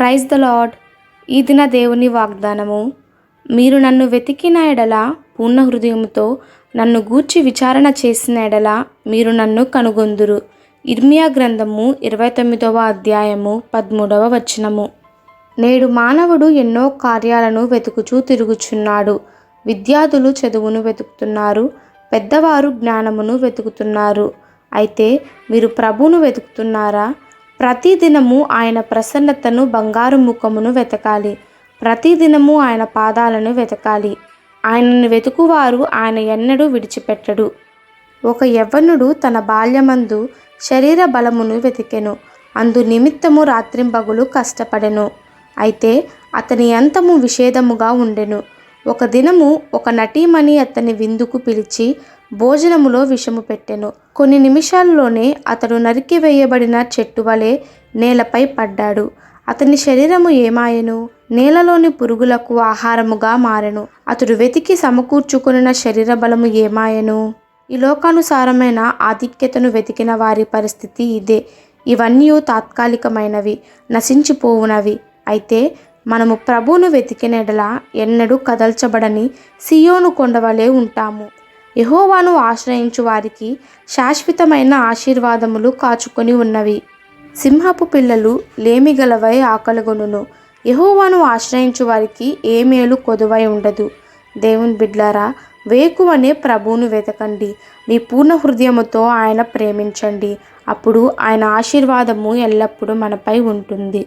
Praise the lord ఈ దిన దేవుని వాగ్దానము మీరు నన్ను వెతికిన ఎడల పూర్ణ హృదయంతో నన్ను గూర్చి విచారణ చేసిన ఎడల మీరు నన్ను కనుగొందురు. ఇర్మియా గ్రంథము ఇరవై తొమ్మిదవ అధ్యాయము పదమూడవ వచనము. నేడు మానవుడు ఎన్నో కార్యాలను వెతుకుచూ తిరుగుచున్నాడు. విద్యార్థులు చదువును వెతుకుతున్నారు పెద్దవారు జ్ఞానమును వెతుకుతున్నారు. అయితే మీరు ప్రభువును వెతుకుతున్నారా? ప్రతిదినము ఆయన ప్రసన్నతను బంగారు ముఖమును వెతకాలి. ప్రతిదినము ఆయన పాదాలను వెతకాలి. ఆయనను వెతుకువారు ఆయన ఎన్నడూ విడిచిపెట్టడు. ఒక యవ్వనుడు తన బాల్యమందు శరీర బలమును వెతికెను. అందు నిమిత్తము రాత్రింబగులు కష్టపడెను. అయితే అతని అంతము విషేదముగా ఉండెను. ఒక దినము ఒక నటీమణి అతని విందుకు పిలిచి భోజనములో విషము పెట్టెను. కొన్ని నిమిషాల్లోనే అతడు నరికివేయబడిన చెట్టు వలె నేలపై పడ్డాడు. అతని శరీరము ఏమాయెను? నేలలోని పురుగులకు ఆహారముగా మారెను. అతడు వెతికి సమకూర్చుకున్న శరీర బలము ఏమాయెను? ఈ లోకానుసారమైన ఆధిక్యతను వెతికిన వారి పరిస్థితి ఇదే. ఇవన్నీ తాత్కాలికమైనవి నశించిపోవునవి. అయితే మనము ప్రభువును వెతికినెడల ఎన్నడూ కదల్చబడని సియోను కొండవలే ఉంటాము. యహోవాను ఆశ్రయించు వారికి శాశ్వతమైన ఆశీర్వాదములు కాచుకొని ఉన్నవి. సింహపు పిల్లలు లేమిగలవై ఆకలిగొనును. యహోవాను ఆశ్రయించు వారికి ఏ మేలు కొదువై ఉండదు. దేవుని బిడ్లారా వేకువనే ప్రభువును వెతకండి. మీ పూర్ణ హృదయముతో ఆయన ప్రేమించండి. అప్పుడు ఆయన ఆశీర్వాదము ఎల్లప్పుడూ మనపై ఉంటుంది.